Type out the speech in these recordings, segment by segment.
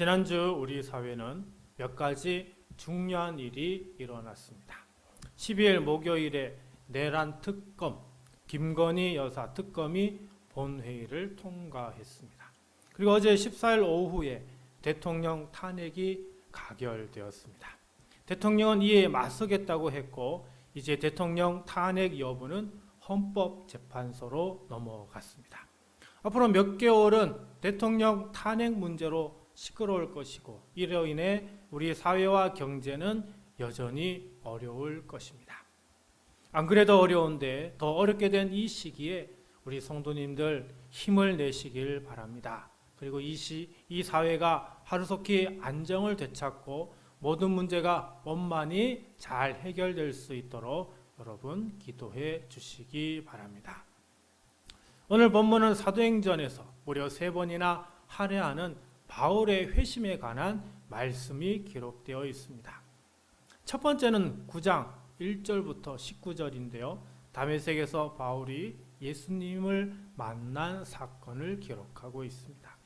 지난주 우리 사회는 몇 가지 중요한 일이 일어났습니다. 12일 목요일에 내란 특검 김건희 여사 특검이 본회의를 통과했습니다. 그리고 어제 14일 오후에 대통령 탄핵이 가결되었습니다. 대통령은 이에 맞서겠다고 했고 이제 대통령 탄핵 여부는 헌법재판소로 넘어갔습니다. 앞으로 몇 개월은 대통령 탄핵 문제로 시끄러울 것이고 이로 인해 우리 사회와 경제는 여전히 어려울 것입니다. 안 그래도 어려운데 더 어렵게 된 이 시기에 우리 성도님들 힘을 내시길 바랍니다. 그리고 이, 시, 이 사회가 하루속히 안정을 되찾고 모든 문제가 원만히 잘 해결될 수 있도록 여러분 기도해 주시기 바랍니다. 오늘 본문은 사도행전에서 무려 세 번이나 할애하는 바울의 회심에 관한 말씀이 기록되어 있습니다. 첫 번째는 9장 1절부터 19절인데요. 담에색에서 바울이 예수님을 만난 사건을 기록하고 있습니다.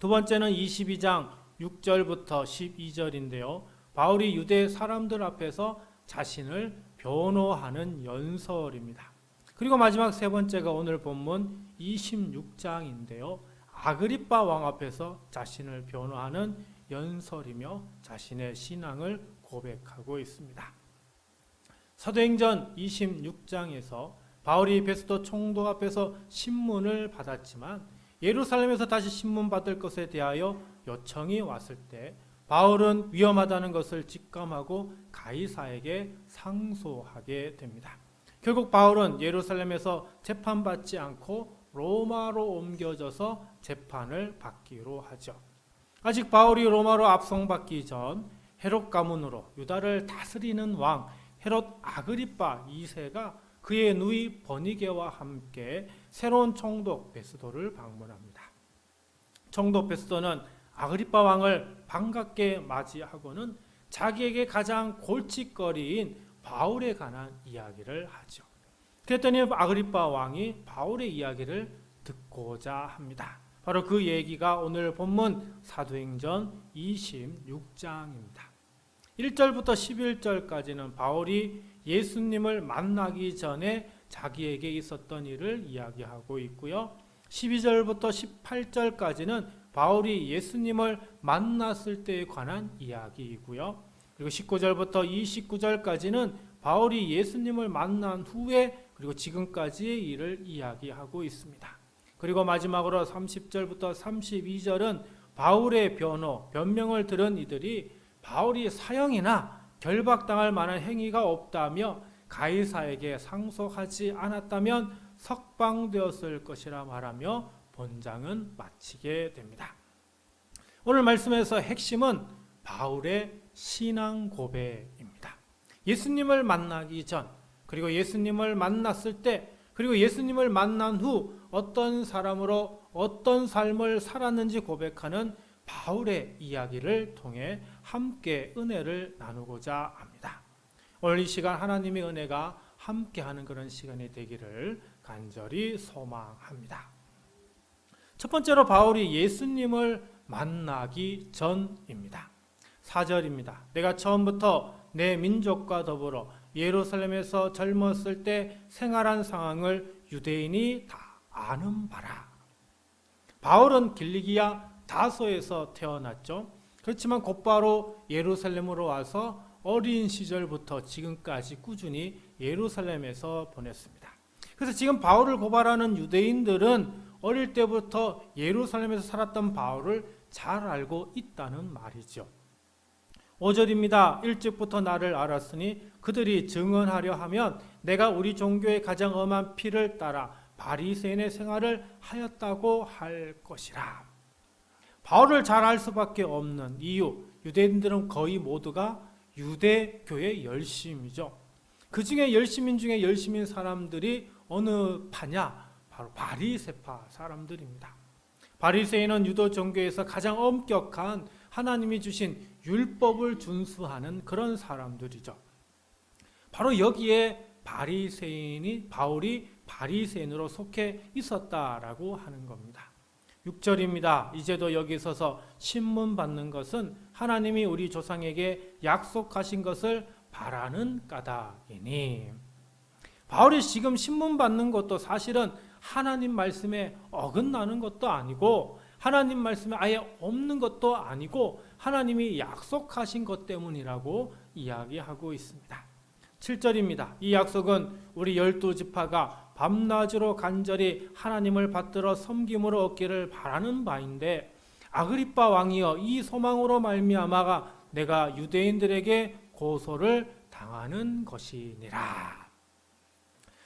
두 번째는 22장 6절부터 12절인데요. 바울이 유대 사람들 앞에서 자신을 변호하는 연설입니다. 그리고 마지막 세 번째가 오늘 본문 26장인데요. 아그리빠 왕 앞에서 자신을 변호하는 연설이며 자신의 신앙을 고백하고 있습니다. 사도행전 26장에서 바울이 베스도 총독 앞에서 신문을 받았지만 예루살렘에서 다시 신문 받을 것에 대하여 요청이 왔을 때 바울은 위험하다는 것을 직감하고 가이사에게 상소하게 됩니다. 결국 바울은 예루살렘에서 재판받지 않고 로마로 옮겨져서 재판을 받기로 하죠. 아직 바울이 로마로 압송받기 전 헤롯 가문으로 유다를 다스리는 왕 헤롯 아그리파 2세가 그의 누이 버니게와 함께 새로운 총독 베스도를 방문합니다. 총독 베스도는 아그리파 왕을 반갑게 맞이하고는 자기에게 가장 골칫거리인 바울에 관한 이야기를 하죠. 그랬더니 아그리파 왕이 바울의 이야기를 듣고자 합니다. 바로 그 얘기가 오늘 본문 사도행전 26장입니다. 1절부터 11절까지는 바울이 예수님을 만나기 전에 자기에게 있었던 일을 이야기하고 있고요. 12절부터 18절까지는 바울이 예수님을 만났을 때에 관한 이야기이고요. 그리고 19절부터 29절까지는 바울이 예수님을 만난 후에 그리고 지금까지의 일을 이야기하고 있습니다. 그리고 마지막으로 30절부터 32절은 바울의 변호, 변명을 들은 이들이 바울이 사형이나 결박당할 만한 행위가 없다며 가이사에게 상속하지 않았다면 석방되었을 것이라 말하며 본장은 마치게 됩니다. 오늘 말씀에서 핵심은 바울의 신앙 고백입니다. 예수님을 만나기 전 그리고 예수님을 만났을 때 그리고 예수님을 만난 후 어떤 사람으로 어떤 삶을 살았는지 고백하는 바울의 이야기를 통해 함께 은혜를 나누고자 합니다. 오늘 이 시간 하나님의 은혜가 함께하는 그런 시간이 되기를 간절히 소망합니다. 첫 번째로 바울이 예수님을 만나기 전입니다. 4절입니다. 내가 처음부터 내 민족과 더불어 예루살렘에서 젊었을 때 생활한 상황을 유대인이 다 아는 바라. 바울은 길리기아 다소에서 태어났죠. 그렇지만 곧바로 예루살렘으로 와서 어린 시절부터 지금까지 꾸준히 예루살렘에서 보냈습니다. 그래서 지금 바울을 고발하는 유대인들은 어릴 때부터 예루살렘에서 살았던 바울을 잘 알고 있다는 말이죠. 5절입니다. 일찍부터 나를 알았으니 그들이 증언하려 하면 내가 우리 종교의 가장 엄한 피를 따라 바리새인의 생활을 하였다고 할 것이라. 바울을 잘 알 수밖에 없는 이유, 유대인들은 거의 모두가 유대교의 열심이죠. 그 중에 열심인 중에 열심인 사람들이 어느 파냐? 바로 바리세파 사람들입니다. 바리새인은 유도 종교에서 가장 엄격한 하나님이 주신 율법을 준수하는 그런 사람들이죠. 바로 여기에 바리새인이 바울이 바리새인으로 속해 있었다라고 하는 겁니다. 6절입니다. 이제도 여기 서서 신문 받는 것은 하나님이 우리 조상에게 약속하신 것을 바라는 까닭이니. 바울이 지금 신문 받는 것도 사실은 하나님 말씀에 어긋나는 것도 아니고 하나님 말씀에 아예 없는 것도 아니고 하나님이 약속하신 것 때문이라고 이야기하고 있습니다. 7절입니다. 이 약속은 우리 열두 지파가 밤낮으로 간절히 하나님을 받들어 섬김으로 얻기를 바라는 바인데 아그리빠 왕이여 이 소망으로 말미암아가 내가 유대인들에게 고소를 당하는 것이니라.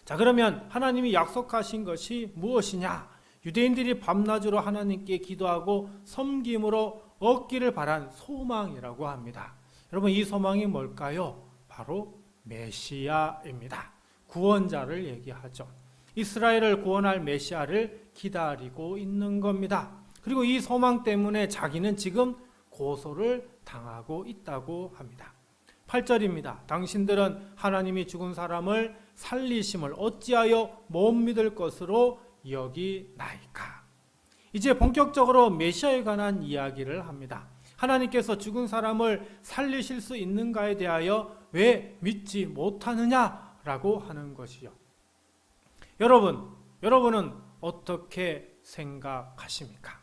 자 그러면 하나님이 약속하신 것이 무엇이냐? 유대인들이 밤낮으로 하나님께 기도하고 섬김으로 얻기를 바란 소망이라고 합니다. 여러분 이 소망이 뭘까요? 바로 메시아입니다. 구원자를 얘기하죠. 이스라엘을 구원할 메시아를 기다리고 있는 겁니다. 그리고 이 소망 때문에 자기는 지금 고소를 당하고 있다고 합니다. 8절입니다. 당신들은 하나님이 죽은 사람을 살리심을 어찌하여 못 믿을 것으로 여기나이까. 이제 본격적으로 메시아에 관한 이야기를 합니다. 하나님께서 죽은 사람을 살리실 수 있는가에 대하여 왜 믿지 못하느냐라고 하는 것이요. 여러분, 여러분은 어떻게 생각하십니까?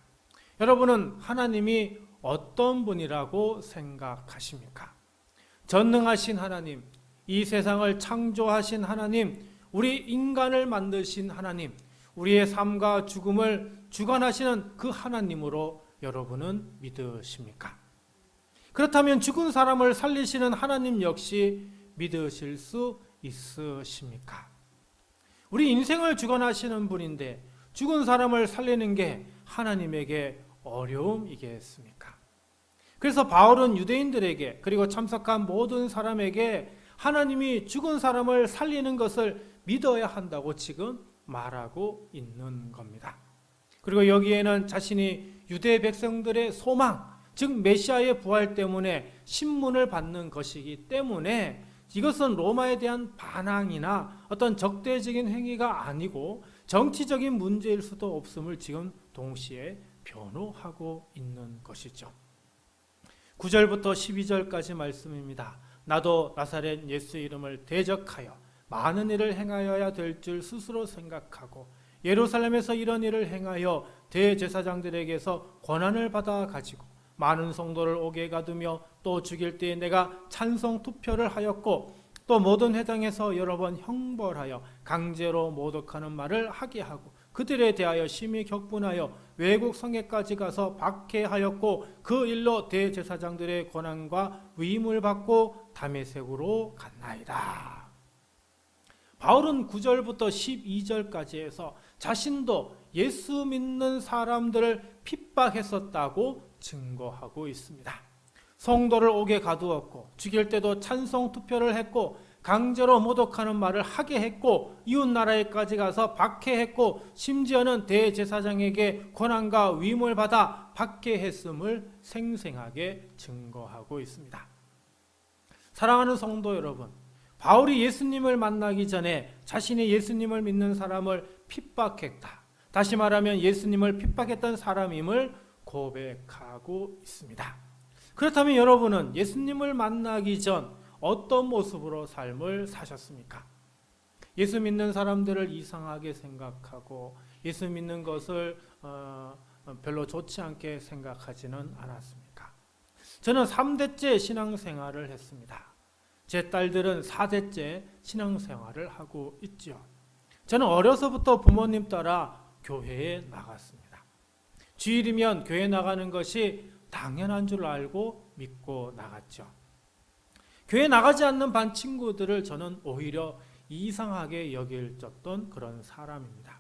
여러분은 하나님이 어떤 분이라고 생각하십니까? 전능하신 하나님, 이 세상을 창조하신 하나님, 우리 인간을 만드신 하나님, 우리의 삶과 죽음을 주관하시는 그 하나님으로 여러분은 믿으십니까? 그렇다면 죽은 사람을 살리시는 하나님 역시 믿으실 수 있으십니까? 우리 인생을 주관하시는 분인데 죽은 사람을 살리는 게 하나님에게 어려움이겠습니까? 그래서 바울은 유대인들에게 그리고 참석한 모든 사람에게 하나님이 죽은 사람을 살리는 것을 믿어야 한다고 지금 말하고 있는 겁니다. 그리고 여기에는 자신이 유대 백성들의 소망, 즉 메시아의 부활 때문에 신문을 받는 것이기 때문에 이것은 로마에 대한 반항이나 어떤 적대적인 행위가 아니고 정치적인 문제일 수도 없음을 지금 동시에 변호하고 있는 것이죠. 9절부터 12절까지 말씀입니다. 나도 나사렛 예수 이름을 대적하여 많은 일을 행하여야 될 줄 스스로 생각하고 예루살렘에서 이런 일을 행하여 대제사장들에게서 권한을 받아 가지고 많은 성도를 옥에 가두며 또 죽일 때에 내가 찬성 투표를 하였고 또 모든 회당에서 여러 번 형벌하여 강제로 모독하는 말을 하게 하고 그들에 대하여 심히 격분하여 외국 성에까지 가서 박해하였고 그 일로 대제사장들의 권한과 위임을 받고 다메섹으로 갔나이다. 바울은 9절부터 12절까지 해서 자신도 예수 믿는 사람들을 핍박했었다고 증거하고 있습니다. 성도를 옥에 가두었고 죽일 때도 찬성 투표를 했고 강제로 모독하는 말을 하게 했고 이웃 나라에까지 가서 박해했고 심지어는 대제사장에게 권한과 위임을 받아 박해했음을 생생하게 증거하고 있습니다. 사랑하는 성도 여러분, 바울이 예수님을 만나기 전에 자신이 예수님을 믿는 사람을 핍박했다. 다시 말하면 예수님을 핍박했던 사람임을 고백하고 있습니다. 그렇다면 여러분은 예수님을 만나기 전 어떤 모습으로 삶을 사셨습니까? 예수 믿는 사람들을 이상하게 생각하고 예수 믿는 것을 어, 별로 좋지 않게 생각하지는 않았습니까? 저는 3대째 신앙생활을 했습니다. 제 딸들은 4대째 신앙생활을 하고 있죠. 저는 어려서부터 부모님 따라 교회에 나갔습니다. 주일이면 교회 나가는 것이 당연한 줄 알고 믿고 나갔죠. 교회 나가지 않는 반 친구들을 저는 오히려 이상하게 여길 졌던 그런 사람입니다.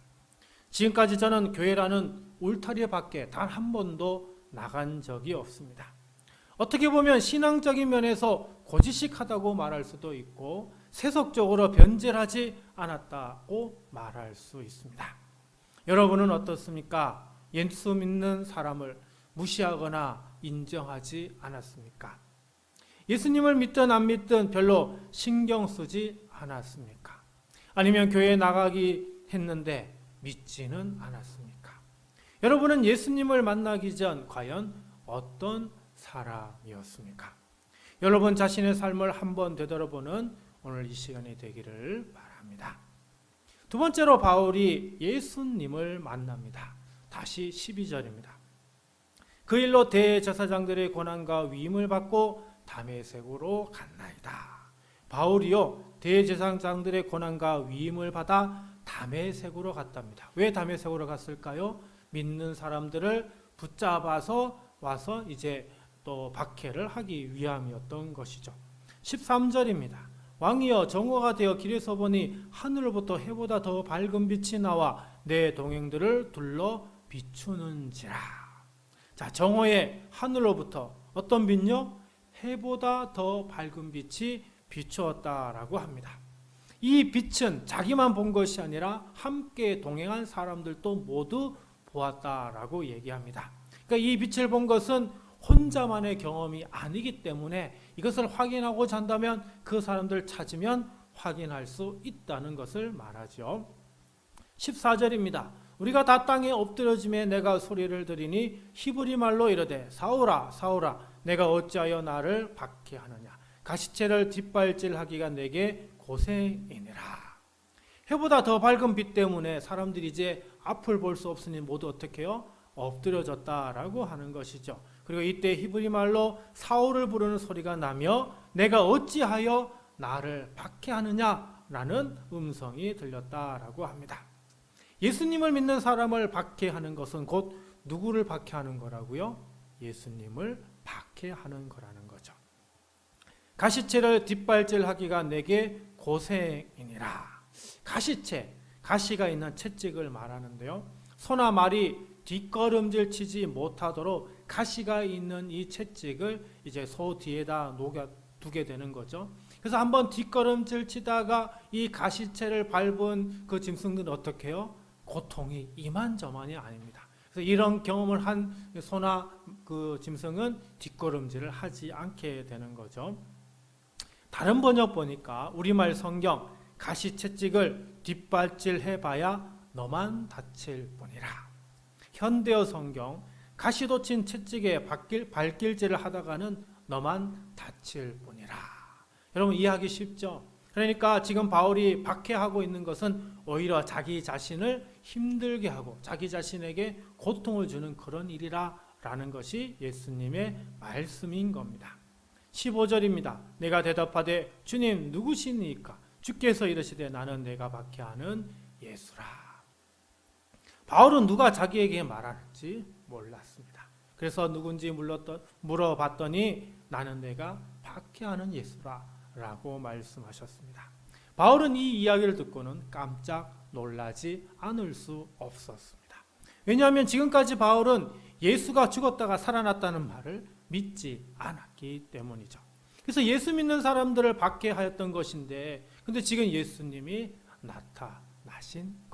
지금까지 저는 교회라는 울타리 밖에 단 한 번도 나간 적이 없습니다. 어떻게 보면 신앙적인 면에서 고지식하다고 말할 수도 있고 세속적으로 변질하지 않았다고 말할 수 있습니다. 여러분은 어떻습니까? 예수 믿는 사람을 무시하거나 인정하지 않았습니까? 예수님을 믿든 안 믿든 별로 신경 쓰지 않았습니까? 아니면 교회 나가기 했는데 믿지는 않았습니까? 여러분은 예수님을 만나기 전 과연 어떤 사람이었습니까? 여러분 자신의 삶을 한번 되돌아보는 오늘 이 시간이 되기를 바랍니다. 두 번째로 바울이 예수님을 만납니다. 다시 12절입니다. 그 일로 대제사장들의 고난과 위임을 받고 담에색으로 갔나이다. 바울이요 대제사장들의 고난과 위임을 받아 담에색으로 갔답니다. 왜 담에색으로 갔을까요? 믿는 사람들을 붙잡아서 와서 이제 또 박해를 하기 위함이었던 것이죠. 13절입니다. 왕이여 정오가 되어 길에서 보니 하늘로부터 해보다 더 밝은 빛이 나와 내 동행들을 둘러 비추는지라. 자, 정오의 하늘로부터 어떤 빛요? 해보다 더 밝은 빛이 비추었다라고 합니다. 이 빛은 자기만 본 것이 아니라 함께 동행한 사람들도 모두 보았다라고 얘기합니다. 그러니까 이 빛을 본 것은 혼자만의 경험이 아니기 때문에 이것을 확인하고 잔다면 그 사람들 찾으면 확인할 수 있다는 것을 말하죠. 14절입니다. 우리가 다 땅에 엎드려짐에 내가 소리를 들으니 히브리 말로 이르되 사울아 사울아 내가 어찌하여 나를 박해하느냐 가시채를 뒷발질하기가 내게 고생이니라. 해보다 더 밝은 빛 때문에 사람들이 이제 앞을 볼 수 없으니 모두 어떻게 해요? 엎드려졌다라고 하는 것이죠. 그리고 이때 히브리 말로 사울을 부르는 소리가 나며 내가 어찌하여 나를 박해하느냐라는 음성이 들렸다라고 합니다. 예수님을 믿는 사람을 박해하는 것은 곧 누구를 박해하는 거라고요? 예수님을 박해하는 거라는 거죠. 가시채를 뒷발질하기가 내게 고생이니라. 가시채, 가시가 있는 채찍을 말하는데요. 소나 말이 뒷걸음질 치지 못하도록 가시가 있는 이 채찍을 이제 소 뒤에다 녹여 두게 되는 거죠. 그래서 한번 뒷걸음질 치다가 이 가시채를 밟은 그 짐승들은 어떻게 해요? 고통이 이만저만이 아닙니다. 그래서 이런 경험을 한 소나 그 짐승은 뒷걸음질을 하지 않게 되는 거죠. 다른 번역 보니까 우리말 성경 가시채찍을 뒷발질 해 봐야 너만 다칠 뿐이라. 현대어 성경 가시도 친 채찍에 발길, 발길질을 하다가는 너만 다칠 뿐이라. 여러분 이해하기 쉽죠? 그러니까 지금 바울이 박해하고 있는 것은 오히려 자기 자신을 힘들게 하고 자기 자신에게 고통을 주는 그런 일이라 라는 것이 예수님의 말씀인 겁니다. 15절입니다. 내가 대답하되 주님 누구시니까 주께서 이르시되 나는 내가 박해하는 예수라. 바울은 누가 자기에게 말하는지 몰랐습니다. 그래서 누군지 물어봤더니 나는 내가 박해하는 예수라 라고 말씀하셨습니다. 바울은 이 이야기를 듣고는 깜짝 놀라지 않을 수 없었습니다. 왜냐하면 지금까지 바울은 예수가 죽었다가 살아났다는 말을 믿지 않았기 때문이죠. 그래서 예수 믿는 사람들을 박해하였던 것인데, 근데 지금 예수님이 나타나신.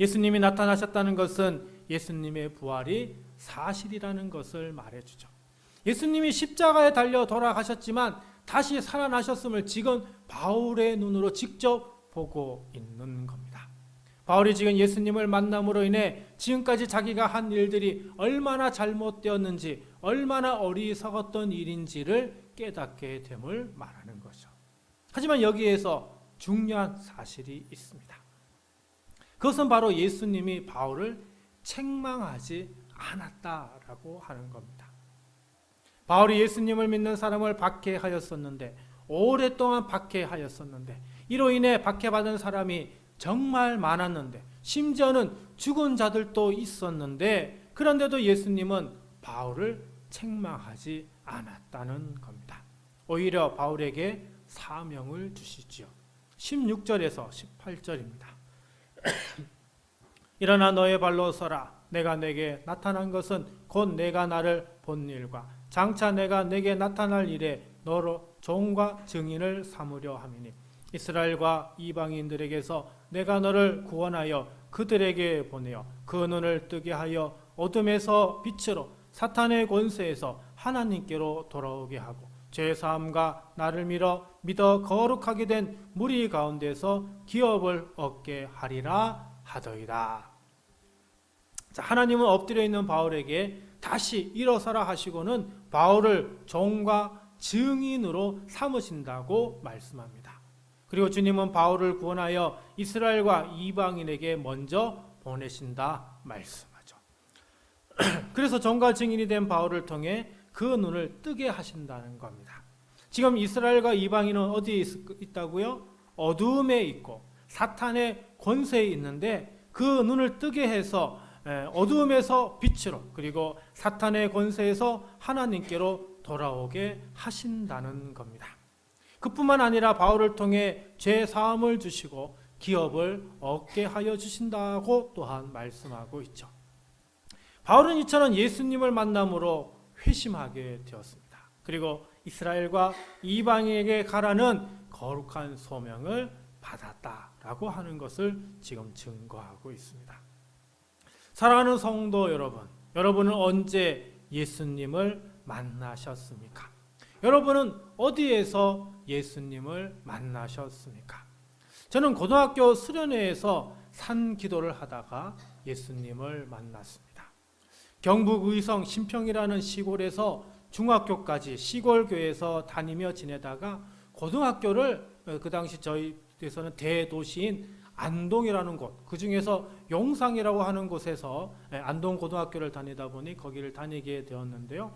예수님이 나타나셨다는 것은 예수님의 부활이 사실이라는 것을 말해주죠. 예수님이 십자가에 달려 돌아가셨지만 다시 살아나셨음을 지금 바울의 눈으로 직접 보고 있는 겁니다. 바울이 지금 예수님을 만남으로 인해 지금까지 자기가 한 일들이 얼마나 잘못되었는지, 얼마나 어리석었던 일인지를 깨닫게 됨을 말하는 거죠. 하지만 여기에서 중요한 사실이 있습니다. 그것은 바로 예수님이 바울을 책망하지 않았다라고 하는 겁니다. 바울이 예수님을 믿는 사람을 박해하였었는데 오랫동안 박해하였었는데 이로 인해 박해받은 사람이 정말 많았는데 심지어는 죽은 자들도 있었는데 그런데도 예수님은 바울을 책망하지 않았다는 겁니다. 오히려 바울에게 사명을 주시지요. 16절에서 18절입니다. 일어나 너의 발로 서라. 내가 내게 나타난 것은 곧 내가 나를 본 일과 장차 내가 내게 나타날 일에 너로 종과 증인을 삼으려 함이니 이스라엘과 이방인들에게서 내가 너를 구원하여 그들에게 보내어 그 눈을 뜨게 하여 어둠에서 빛으로 사탄의 권세에서 하나님께로 돌아오게 하고 죄 사함과 나를 믿어 믿어 거룩하게 된 무리 가운데서 기업을 얻게 하리라 하더이다. 자, 하나님은 엎드려 있는 바울에게 다시 일어서라 하시고는 바울을 종과 증인으로 삼으신다고 말씀합니다. 그리고 주님은 바울을 구원하여 이스라엘과 이방인에게 먼저 보내신다 말씀하죠. 그래서 종과 증인이 된 바울을 통해 그 눈을 뜨게 하신다는 겁니다. 지금 이스라엘과 이방인은 어디에 있- 있다고요? 어두움에 있고 사탄의 권세에 있는데 그 눈을 뜨게 해서 에, 어두움에서 빛으로 그리고 사탄의 권세에서 하나님께로 돌아오게 하신다는 겁니다. 그뿐만 아니라 바울을 통해 죄 사함을 주시고 기업을 얻게 하여 주신다고 또한 말씀하고 있죠. 바울은 이처럼 예수님을 만남으로 회심하게 되었습니다. 그리고 이스라엘과 이방인에게 가라는 거룩한 소명을 받았다라고 하는 것을 지금 증거하고 있습니다. 사랑하는 성도 여러분, 여러분은 언제 예수님을 만나셨습니까? 여러분은 어디에서 예수님을 만나셨습니까? 저는 고등학교 수련회에서 산 기도를 하다가 예수님을 만났습니다. 경북 의성 신평이라는 시골에서 중학교까지 시골 교회에서 다니며 지내다가 고등학교를 어, 그 당시 저희 에서는 대도시인 안동이라는 곳, 그 중에서 용상이라고 하는 곳에서 예, 안동 고등학교를 다니다 보니 거기를 다니게 되었는데요.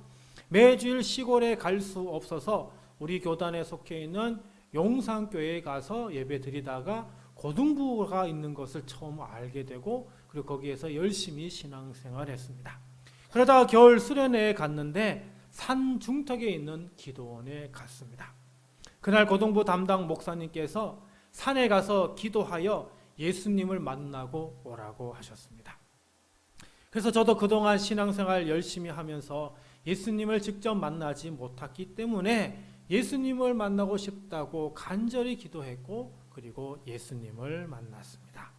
매주일 시골에 갈 수 없어서 우리 교단에 속해 있는 용상교회에 가서 예배 드리다가 고등부가 있는 것을 처음 알게 되고 그리고 거기에서 열심히 신앙생활을 했습니다. 그러다가 겨울 수련회에 갔는데 산 중턱에 있는 기도원에 갔습니다. 그날 고등부 담당 목사님께서 산에 가서 기도하여 예수님을 만나고 오라고 하셨습니다. 그래서 저도 그동안 신앙생활 열심히 하면서 예수님을 직접 만나지 못했기 때문에 예수님을 만나고 싶다고 간절히 기도했고 그리고 예수님을 만났습니다.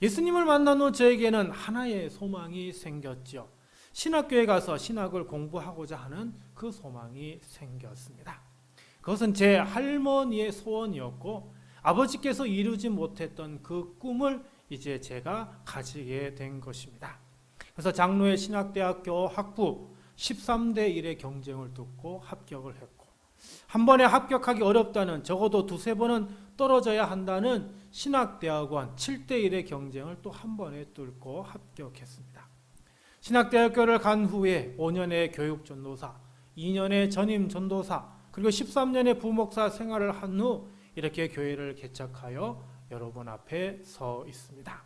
예수님을 만난 후 저에게는 하나의 소망이 생겼지요. 신학교에 가서 신학을 공부하고자 하는 그 소망이 생겼습니다. 그것은 제 할머니의 소원이었고 아버지께서 이루지 못했던 그 꿈을 이제 제가 가지게 된 것입니다. 그래서 장로의 신학대학교 학부 13대 1의 경쟁을 뚫고 합격을 했고 한 번에 합격하기 어렵다는 적어도 두세 번은 떨어져야 한다는 신학대학원 7대 1의 경쟁을 또 한 번에 뚫고 합격했습니다. 신학대학교를 간 후에 5년의 교육 전도사, 2년의 전임 전도사, 그리고 13년의 부목사 생활을 한 후 이렇게 교회를 개척하여 여러분 앞에 서 있습니다.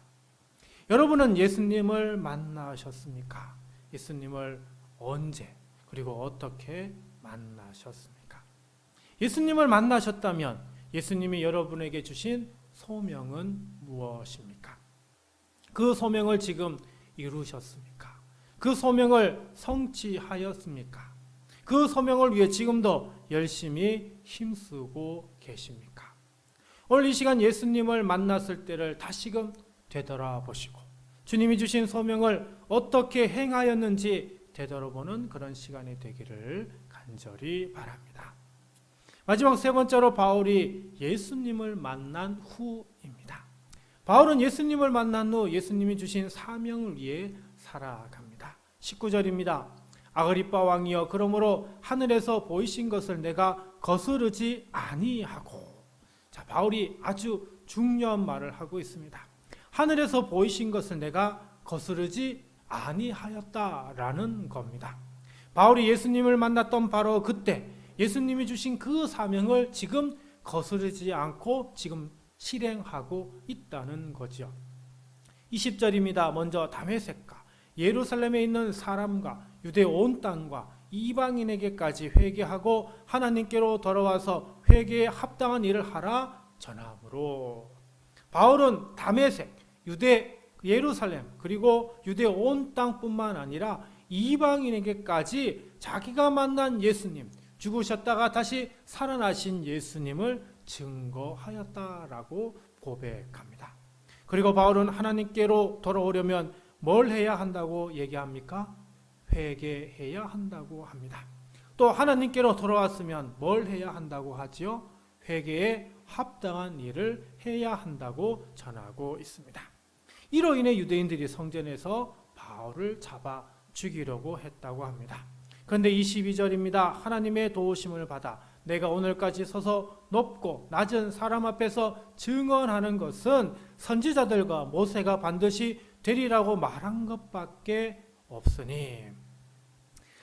여러분은 예수님을 만나셨습니까? 예수님을 언제 그리고 어떻게 만나셨습니까? 예수님을 만나셨다면 예수님이 여러분에게 주신 소명은 무엇입니까? 그 소명을 지금 이루셨습니까? 그 소명을 성취하였습니까? 그 소명을 위해 지금도 열심히 힘쓰고 계십니까? 오늘 이 시간 예수님을 만났을 때를 다시금 되돌아보시고 주님이 주신 소명을 어떻게 행하였는지 되돌아보는 그런 시간이 되기를 간절히 바랍니다. 마지막 세 번째로 바울이 예수님을 만난 후입니다. 바울은 예수님을 만난 후 예수님이 주신 사명을 위해 살아갑니다. 19절입니다. 아그리빠 왕이여 그러므로 하늘에서 보이신 것을 내가 거스르지 아니하고 자 바울이 아주 중요한 말을 하고 있습니다. 하늘에서 보이신 것을 내가 거스르지 아니하였다라는 겁니다. 바울이 예수님을 만났던 바로 그때 예수님이 주신 그 사명을 지금 거스르지 않고 지금 실행하고 있다는 거지요. 20절입니다. 먼저 다메섹과 예루살렘에 있는 사람과 유대 온 땅과 이방인에게까지 회개하고 하나님께로 돌아와서 회개에 합당한 일을 하라 전함으로 바울은 다메섹, 유대 예루살렘 그리고 유대 온 땅뿐만 아니라 이방인에게까지 자기가 만난 예수님 죽으셨다가 다시 살아나신 예수님을 증거하였다라고 고백합니다. 그리고 바울은 하나님께로 돌아오려면 뭘 해야 한다고 얘기합니까? 회개해야 한다고 합니다. 또 하나님께로 돌아왔으면 뭘 해야 한다고 하지요? 회개에 합당한 일을 해야 한다고 전하고 있습니다. 이로 인해 유대인들이 성전에서 바울을 잡아 죽이려고 했다고 합니다. 그런데 22절입니다. 하나님의 도우심을 받아 내가 오늘까지 서서 높고 낮은 사람 앞에서 증언하는 것은 선지자들과 모세가 반드시 되리라고 말한 것밖에 없으니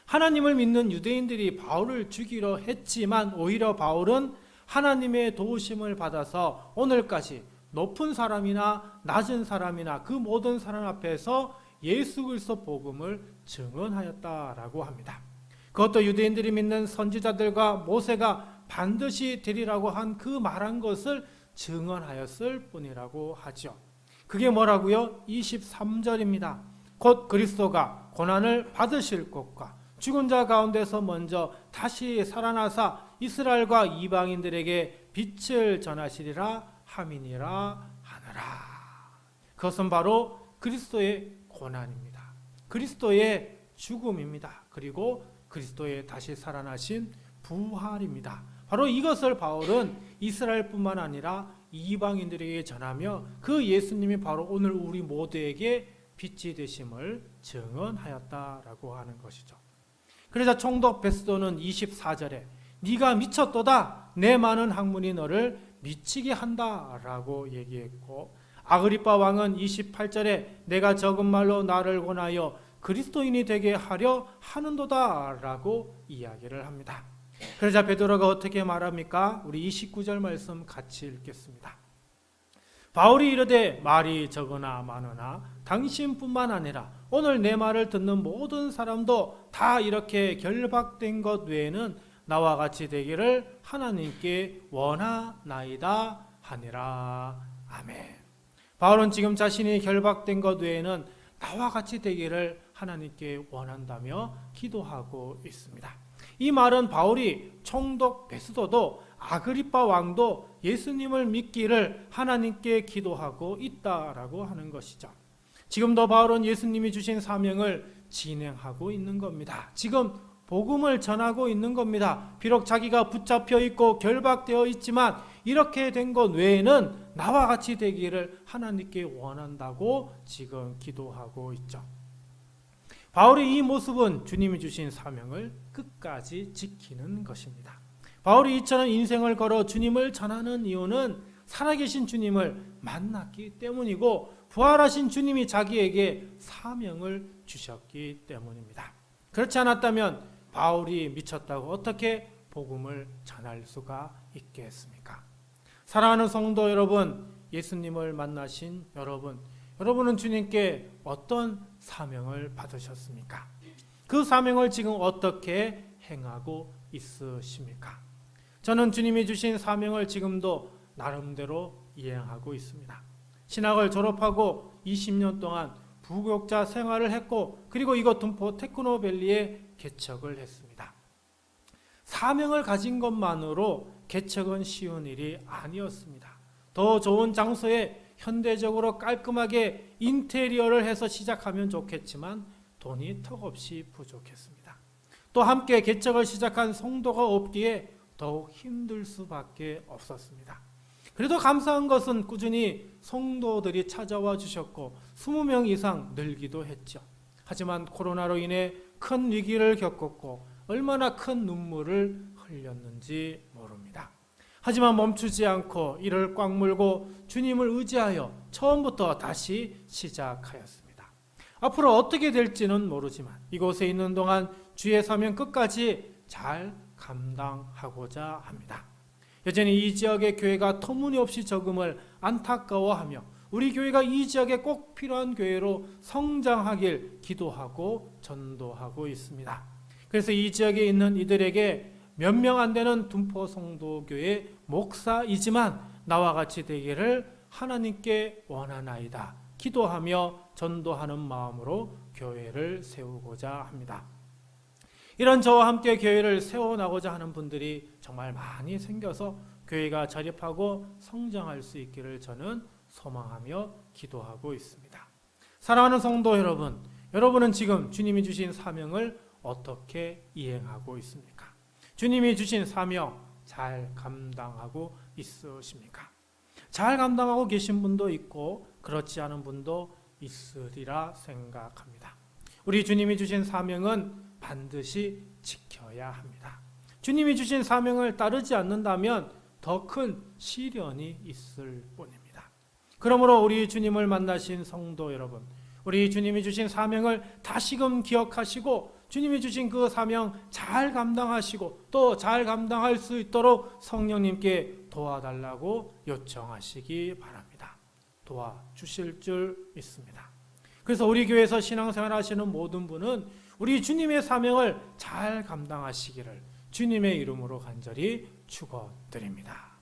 하나님을 믿는 유대인들이 바울을 죽이려 했지만 오히려 바울은 하나님의 도우심을 받아서 오늘까지 높은 사람이나 낮은 사람이나 그 모든 사람 앞에서 예수 그리스도 복음을 증언하였다라고 합니다. 그것도 유대인들이 믿는 선지자들과 모세가 반드시 되리라고 한 그 말한 것을 증언하였을 뿐이라고 하죠. 그게 뭐라고요? 23절입니다. 곧 그리스도가 고난을 받으실 것과 죽은 자 가운데서 먼저 다시 살아나사 이스라엘과 이방인들에게 빛을 전하시리라 함이니라 하느라. 그것은 바로 그리스도의 고난입니다. 그리스도의 죽음입니다. 그리고 그리스도의 다시 살아나신 부활입니다. 바로 이것을 바울은 이스라엘뿐만 아니라 이방인들에게 전하며 그 예수님이 바로 오늘 우리 모두에게 빛이 되심을 증언하였다라고 하는 것이죠. 그러자 총독 베스도는 24절에 네가 미쳤도다 내 많은 학문이 너를 미치게 한다라고 얘기했고 아그리파 왕은 28절에 내가 적은 말로 나를 권하여 그리스도인이 되게 하려 하는도다라고 이야기를 합니다. 그러자 베드로가 어떻게 말합니까? 우리 29절 말씀 같이 읽겠습니다. 바울이 이르되 말이 적으나 많으나 당신뿐만 아니라 오늘 내 말을 듣는 모든 사람도 다 이렇게 결박된 것 외에는 나와 같이 되기를 하나님께 원하나이다 하니라. 아멘. 바울은 지금 자신이 결박된 것 외에는 나와 같이 되기를 하나님께 원한다며 기도하고 있습니다. 이 말은 바울이 총독 베스도도 아그리파 왕도 예수님을 믿기를 하나님께 기도하고 있다라고 하는 것이죠. 지금도 바울은 예수님이 주신 사명을 진행하고 있는 겁니다. 지금 복음을 전하고 있는 겁니다. 비록 자기가 붙잡혀 있고 결박되어 있지만 이렇게 된 것 외에는 나와 같이 되기를 하나님께 원한다고 지금 기도하고 있죠. 바울의 이 모습은 주님이 주신 사명을 끝까지 지키는 것입니다. 바울이 이처럼 인생을 걸어 주님을 전하는 이유는 살아계신 주님을 만났기 때문이고 부활하신 주님이 자기에게 사명을 주셨기 때문입니다. 그렇지 않았다면 바울이 미쳤다고 어떻게 복음을 전할 수가 있겠습니까? 사랑하는 성도 여러분, 예수님을 만나신 여러분, 여러분은 주님께 어떤 사명을 받으셨습니까? 그 사명을 지금 어떻게 행하고 있으십니까? 저는 주님이 주신 사명을 지금도 나름대로 이행하고 있습니다. 신학을 졸업하고 20년 동안 부교육자 생활을 했고 그리고 이곳 둔포 테크노밸리에 개척을 했습니다. 사명을 가진 것만으로 개척은 쉬운 일이 아니었습니다. 더 좋은 장소에 현대적으로 깔끔하게 인테리어를 해서 시작하면 좋겠지만 돈이 턱없이 부족했습니다. 또 함께 개척을 시작한 성도가 없기에 더욱 힘들 수밖에 없었습니다. 그래도 감사한 것은 꾸준히 성도들이 찾아와 주셨고 20명 이상 늘기도 했죠. 하지만 코로나로 인해 큰 위기를 겪었고 얼마나 큰 눈물을 흘렸는지 모릅니다. 하지만 멈추지 않고 이를 꽉 물고 주님을 의지하여 처음부터 다시 시작하였습니다. 앞으로 어떻게 될지는 모르지만 이곳에 있는 동안 주의 사명 끝까지 잘 감당하고자 합니다. 여전히 이 지역의 교회가 터무니없이 적음을 안타까워하며 우리 교회가 이 지역에 꼭 필요한 교회로 성장하길 기도하고 전도하고 있습니다. 그래서 이 지역에 있는 이들에게 몇 명 안 되는 둔포 성도교회 목사이지만 나와 같이 되기를 하나님께 원하나이다. 기도하며 전도하는 마음으로 교회를 세우고자 합니다. 이런 저와 함께 교회를 세워나고자 하는 분들이 정말 많이 생겨서 교회가 자립하고 성장할 수 있기를 저는 소망하며 기도하고 있습니다. 사랑하는 성도 여러분, 여러분은 지금 주님이 주신 사명을 어떻게 이행하고 있습니까? 주님이 주신 사명 잘 감당하고 있으십니까? 잘 감당하고 계신 분도 있고 그렇지 않은 분도 있으리라 생각합니다. 우리 주님이 주신 사명은 반드시 지켜야 합니다. 주님이 주신 사명을 따르지 않는다면 더 큰 시련이 있을 뿐입니다. 그러므로 우리 주님을 만나신 성도 여러분, 우리 주님이 주신 사명을 다시금 기억하시고 주님이 주신 그 사명 잘 감당하시고 또 잘 감당할 수 있도록 성령님께 도와달라고 요청하시기 바랍니다. 도와주실 줄 믿습니다. 그래서 우리 교회에서 신앙생활 하시는 모든 분은 우리 주님의 사명을 잘 감당하시기를 주님의 이름으로 간절히 축원드립니다.